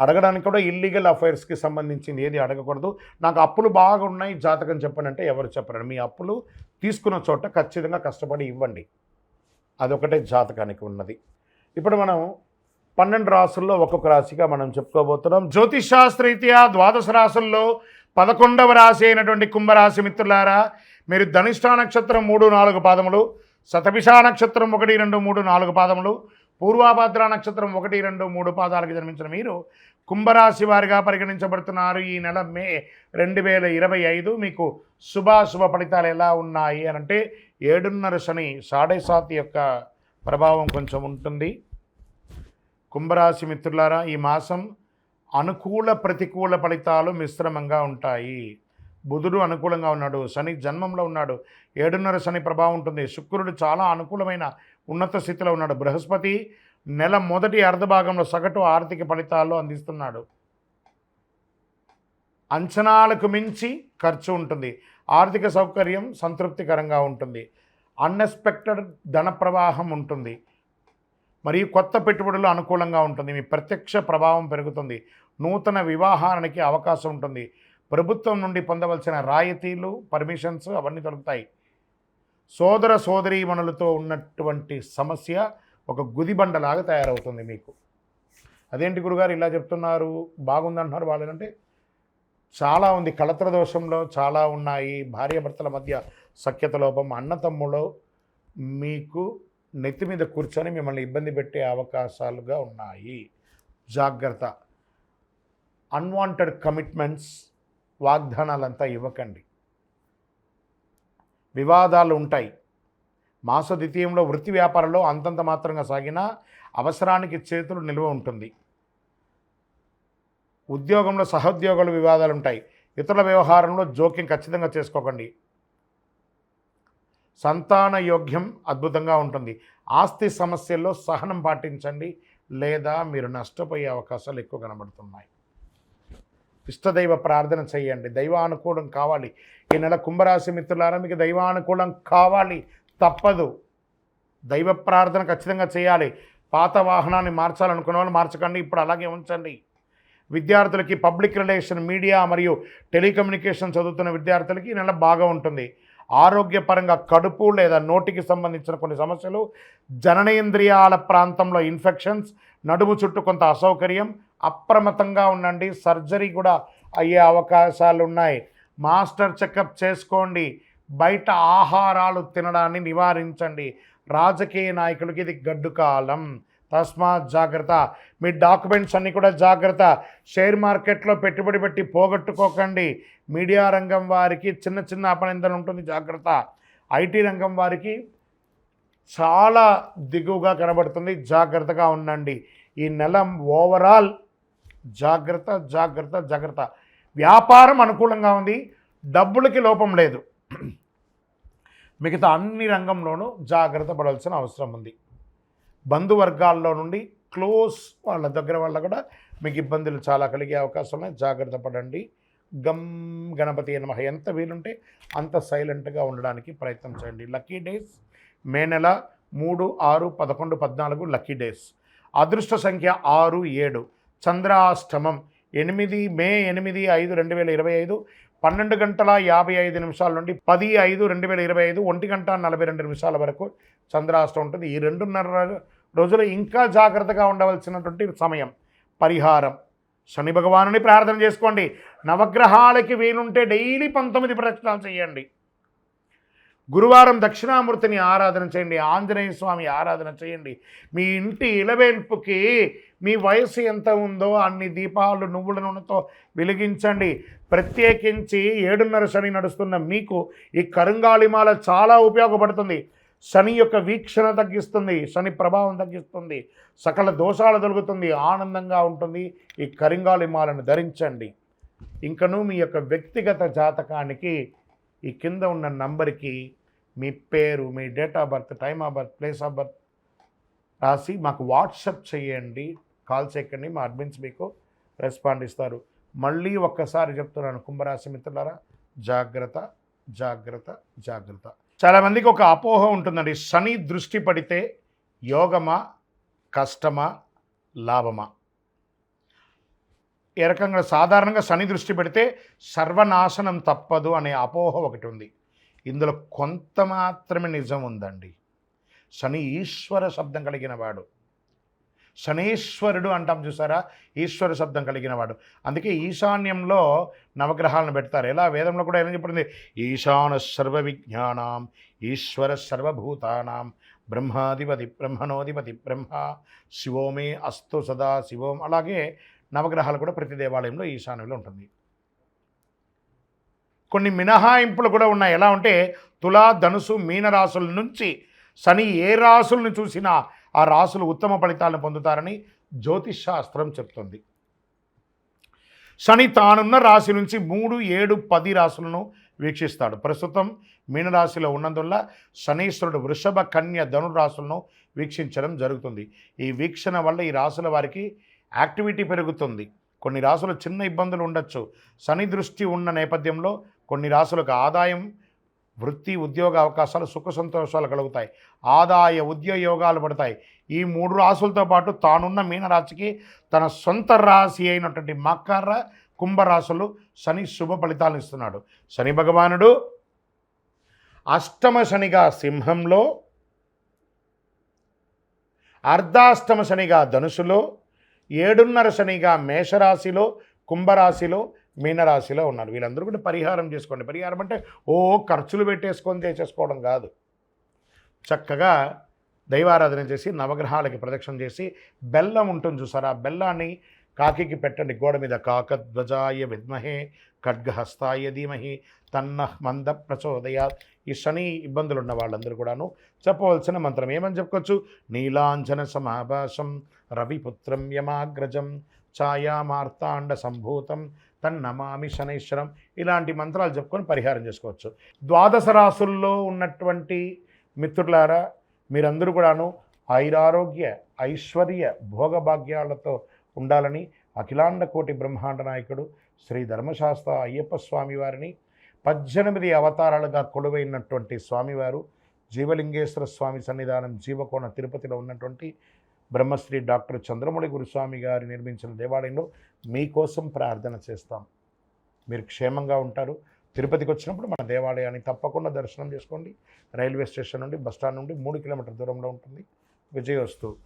అడగడానికి కూడా ఇల్లీగల్ అఫైర్స్కి సంబంధించింది ఏది అడగకూడదు. నాకు అప్పులు బాగా ఉన్నాయి జాతకం చెప్పండి అంటే ఎవరు చెప్పరండి మీ అప్పులు తీసుకున్న చోట ఖచ్చితంగా కష్టపడి ఇవ్వండి. అదొకటే జాతకానికి ఉన్నది. ఇప్పుడు మనం పన్నెండు రాసుల్లో ఒక్కొక్క రాశిగా మనం చెప్పుకోబోతున్నాం. జ్యోతిషాస్త్రరీత్యా ద్వాదశ రాసుల్లో పదకొండవ రాశి అయినటువంటి కుంభరాశి మిత్రులారా మీరు ధనిష్ఠా నక్షత్రం మూడు నాలుగు పాదములు శతభిషా నక్షత్రం ఒకటి రెండు మూడు నాలుగు పాదములు పూర్వాభద్ర నక్షత్రం ఒకటి రెండు మూడు పాదాలకు జన్మించిన మీరు కుంభరాశి వారిగా పరిగణించబడుతున్నారు ఈ నెల మే రెండు వేల ఇరవై ఐదు. మీకు శుభాశుభ ఫలితాలు ఎలా ఉన్నాయి అని అంటే ఏడున్నర శని సాడే సాత్ యొక్క ప్రభావం కొంచెం ఉంటుంది. కుంభరాశి మిత్రులారా ఈ మాసం అనుకూల ప్రతికూల ఫలితాలు మిశ్రమంగా ఉంటాయి. బుధుడు అనుకూలంగా ఉన్నాడు శని జన్మంలో ఉన్నాడు ఏడున్నర శని ప్రభావం ఉంటుంది శుక్రుడు చాలా అనుకూలమైన ఉన్నత స్థితిలో ఉన్నాడు బృహస్పతి నెల మొదటి అర్ధభాగంలో సగటు ఆర్థిక ఫలితాల్లో అందిస్తున్నాడు. అంచనాలకు మించి ఖర్చు ఉంటుంది ఆర్థిక సౌకర్యం సంతృప్తికరంగా ఉంటుంది అన్ఎక్స్పెక్టెడ్ ధన ప్రవాహం ఉంటుంది మరియు కొత్త పెట్టుబడులు అనుకూలంగా ఉంటుంది మీ ప్రత్యక్ష ప్రభావం పెరుగుతుంది నూతన వివాహానికి అవకాశం ఉంటుంది ప్రభుత్వం నుండి పొందవలసిన రాయితీలు పర్మిషన్స్ అవన్నీ దొరుకుతాయి. సోదర సోదరీమణులతో ఉన్నటువంటి సమస్య ఒక గుదిబండలాగా తయారవుతుంది మీకు. అదేంటి గురుగారు ఇలా చెప్తున్నారు? బాగుందంటున్నారు వాళ్ళు అంటే చాలా ఉంది. కళత్ర దోషంలో చాలా ఉన్నాయి. భార్యాభర్తల మధ్య సఖ్యత లోపం అన్నతమ్ములో మీకు నెత్తి మీద కూర్చొని మిమ్మల్ని ఇబ్బంది పెట్టే అవకాశాలుగా ఉన్నాయి. జాగ్రత్త. అన్వాంటెడ్ కమిట్మెంట్స్ వాగ్దానాలంతా ఇవ్వకండి. వివాదాలు ఉంటాయి. మాస ద్వితీయంలో వృత్తి వ్యాపారంలో అంతంత మాత్రంగా సాగిన అవసరానికి చేతులు నిల్వ ఉంటుంది. ఉద్యోగంలో సహోద్యోగుల వివాదాలు ఉంటాయి. ఇతరుల వ్యవహారంలో జోక్యం ఖచ్చితంగా చేసుకోకండి. సంతాన యోగ్యం అద్భుతంగా ఉంటుంది. ఆస్తి సమస్యల్లో సహనం పాటించండి. లేదా మీరు నష్టపోయే అవకాశాలు ఎక్కువ కనబడుతున్నాయి. ఇష్టదైవ ప్రార్థన చేయండి. దైవానుకూలం కావాలి. ఈ నెల కుంభరాశి మిత్రులారా మీకు దైవానుకూలం కావాలి. తప్పదు. దైవ ప్రార్థన ఖచ్చితంగా చేయాలి. పాత వాహనాన్ని మార్చాలనుకున్న వాళ్ళు మార్చకండి. ఇప్పుడు అలాగే ఉంచండి. విద్యార్థులకి పబ్లిక్ రిలేషన్ మీడియా మరియు టెలికమ్యూనికేషన్ చదువుతున్న విద్యార్థులకి ఈ నెల బాగా ఉంటుంది. ఆరోగ్యపరంగా కడుపు లేదా నోటికి సంబంధించిన కొన్ని సమస్యలు జననేంద్రియాల ప్రాంతంలో ఇన్ఫెక్షన్స్ నడుము చుట్టూ కొంత అసౌకర్యం అప్రమత్తంగా ఉండండి. సర్జరీ కూడా అయ్యే అవకాశాలు ఉన్నాయి మాస్టర్ చెకప్ చేసుకోండి. బయట ఆహారాలు తినడాన్ని నివారించండి. రాజకీయ నాయకులకి ఇది గడ్డు కాలం. తస్మాత్ జాగ్రత్త. మీ డాక్యుమెంట్స్ అన్నీ కూడా జాగ్రత్త. షేర్ మార్కెట్లో పెట్టుబడి పెట్టి పోగొట్టుకోకండి. మీడియా రంగం వారికి చిన్న చిన్న అపనిందన ఉంటుంది. జాగ్రత్త. ఐటీ రంగం వారికి చాలా దిగువగా కనబడుతుంది. జాగ్రత్తగా ఉండండి. ఈ నెల ఓవరాల్ జాగ్రత్త జాగ్రత్త జాగ్రత్త. వ్యాపారం అనుకూలంగా ఉంది. డబ్బులకి లోపం లేదు. మిగతా అన్ని రంగంలోనూ జాగ్రత్త పడాల్సిన అవసరం ఉంది. బంధువర్గాల్లో నుండి క్లోజ్ వాళ్ళ దగ్గర వల్ల కూడా మీకు ఇబ్బందులు చాలా కలిగే అవకాశం ఉన్నాయి. జాగ్రత్త పడండి. గమ్ గణపతి నమః ఎంత వీలుంటే అంత సైలెంట్గా ఉండడానికి ప్రయత్నం చేయండి. లక్కీ డేస్ మే నెల మూడు ఆరు పదకొండు పద్నాలుగు లక్కీ డేస్. అదృష్ట సంఖ్య ఆరు ఏడు. చంద్రాష్టమం. ఎనిమిది మే ఎనిమిది ఐదు రెండు వేల ఇరవై ఐదు పన్నెండు గంటల యాభై ఐదు నిమిషాల నుండి పది ఐదు రెండు వేల ఇరవై ఐదు ఒంటి గంట నలభై రెండు నిమిషాల వరకు చంద్రాష్టం ఉంటుంది. ఈ రెండున్నర రోజులు ఇంకా జాగ్రత్తగా ఉండవలసినటువంటి సమయం పరిహారం. శని భగవానుని ప్రార్థన చేసుకోండి. నవగ్రహాలకి వీలుంటే డైలీ పంతొమ్మిది ప్రదక్షిణాలు చేయండి. గురువారం దక్షిణామూర్తిని ఆరాధన చేయండి. ఆంజనేయ స్వామి ఆరాధన చేయండి. మీ ఇంటి ఇలవేల్పుకి మీ వయసు ఎంత ఉందో అన్ని దీపాలు నువ్వుల నూనెతో వెలిగించండి. ప్రత్యేకించి ఏడున్నర శని నడుస్తున్న మీకు ఈ కరుంగాళిమాల చాలా ఉపయోగపడుతుంది. శని యొక్క వీక్షణ తగ్గిస్తుంది శని ప్రభావం తగ్గిస్తుంది సకల దోషాలు తొలుగుతుంది ఆనందంగా ఉంటుంది. ఈ కరింగాళిమాలను ధరించండి. ఇంకను మీ యొక్క వ్యక్తిగత జాతకానికి ఈ కింద ఉన్న నంబర్కి మీ పేరు మీ date of birth time of birth place of birth రాసి మాకు వాట్సప్ చేయండి. కాల్ చేయకండి మా అడ్మిన్స్ మీకు రెస్పాండ్ ఇస్తారు. మళ్ళీ ఒక్కసారి చెప్తున్నాను కుంభరాశి మిత్రులారా జాగ్రత్త జాగ్రత్త జాగ్రత్త. చాలామందికి ఒక అపోహ ఉంటుందండి శని దృష్టి పడితే యోగమా కష్టమా లాభమా? ఏ రకంగా సాధారణంగా శని దృష్టి పెడితే సర్వనాశనం తప్పదు అనే అపోహ ఒకటి ఉంది. ఇందులో కొంత మాత్రమే నిజం ఉందండి. శని ఈశ్వర శబ్దం కలిగిన వాడు. శనేశ్వరుడు అంటాం చూసారా? ఈశ్వర శబ్దం కలిగిన వాడు. అందుకే ఈశాన్యంలో నవగ్రహాలను పెడతారు. ఎలా? వేదంలో కూడా ఏమని చెప్పింది? ఈశాన సర్వ విజ్ఞానం ఈశ్వర సర్వభూతానాం బ్రహ్మాధిపతి బ్రహ్మణోధిపతి బ్రహ్మ శివోమే అస్తు సదా శివోం అలాగే నవగ్రహాలు కూడా ప్రతి దేవాలయంలో ఈశాన్యంలో ఉంటుంది. కొన్ని మినహాయింపులు కూడా ఉన్నాయి. ఎలా ఉంటే తులా ధనుసు మీనరాసుల నుంచి శని ఏ రాసులను చూసినా ఆ రాసులు ఉత్తమ ఫలితాలను పొందుతారని జ్యోతిష్ శాస్త్రం చెప్తుంది. శని తానున్న రాశి నుంచి మూడు ఏడు పది రాసులను వీక్షిస్తాడు. ప్రస్తుతం మీనరాశిలో ఉన్నందువల్ల శనీశ్వరుడు వృషభ కన్య ధను రాశులను వీక్షించడం జరుగుతుంది. ఈ వీక్షణ వల్ల ఈ రాశుల వారికి యాక్టివిటీ పెరుగుతుంది. కొన్ని రాసులు చిన్న ఇబ్బందులు ఉండొచ్చు. శని దృష్టి ఉన్న నేపథ్యంలో కొన్ని రాసులకు ఆదాయం వృత్తి ఉద్యోగ అవకాశాలు సుఖ సంతోషాలు కలుగుతాయి. ఆదాయ ఉద్యోగాలు పడతాయి. ఈ మూడు రాసులతో పాటు తానున్న మీనరాశికి తన సొంత రాశి అయినటువంటి మకర కుంభరాశులు శని శుభ ఫలితాలను ఇస్తున్నాడు. శని భగవానుడు అష్టమ శనిగా సింహంలో అర్ధాష్టమ శనిగా ధనుసులో ఏడున్నర శనిగా మేషరాశిలో కుంభరాశిలో మీనరాశిలో ఉన్నారు. వీళ్ళందరూ కూడా పరిహారం చేసుకోండి. పరిహారం అంటే ఓ ఖర్చులు పెట్టేసుకొని చేసేసుకోవడం కాదు. చక్కగా దైవారాధన చేసి నవగ్రహాలకి ప్రదక్షిణ చేసి బెల్లం ఉంటుంది చూసారా? ఆ బెల్లాన్ని కాకికి పెట్టండి. గోడ మీద కాకధ్వజాయ విద్మహే ఖడ్గహస్తాయ ధీమహి తన్న మంద ప్రచోదయ ఈ శని ఇబ్బందులు ఉన్న వాళ్ళందరూ కూడాను చెప్పవలసిన మంత్రం ఏమని చెప్పుకోవచ్చు? నీలాంజన సమాభాసం రవిపుత్రం యమాగ్రజం ఛాయామార్తాండ సంభూతం తన్నమామి శనైశ్వరం ఇలాంటి మంత్రాలు చెప్పుకొని పరిహారం చేసుకోవచ్చు. ద్వాదశ రాసుల్లో ఉన్నటువంటి మిత్రులారా మీరందరూ కూడాను ఐరారోగ్య ఐశ్వర్య భోగభాగ్యాలతో ఉండాలని అఖిలాండ కోటి బ్రహ్మాండ నాయకుడు శ్రీ ధర్మశాస్త్ర అయ్యప్ప స్వామి వారిని పద్దెనిమిది అవతారాలుగా కొలువైనటువంటి స్వామివారు జీవలింగేశ్వర స్వామి సన్నిధానం జీవకోణ తిరుపతిలో ఉన్నటువంటి బ్రహ్మశ్రీ డాక్టర్ చంద్రమౌళి గురుస్వామి గారు నిర్మించిన దేవాలయంలో మీకోసం ప్రార్థన చేస్తాం. మీరు క్షేమంగా ఉంటారు. తిరుపతికి వచ్చినప్పుడు మన దేవాలయాన్ని తప్పకుండా దర్శనం చేసుకోండి. రైల్వే స్టేషన్ నుండి బస్టాండ్ నుండి మూడు కిలోమీటర్ దూరంలో ఉంటుంది. విజయవస్తు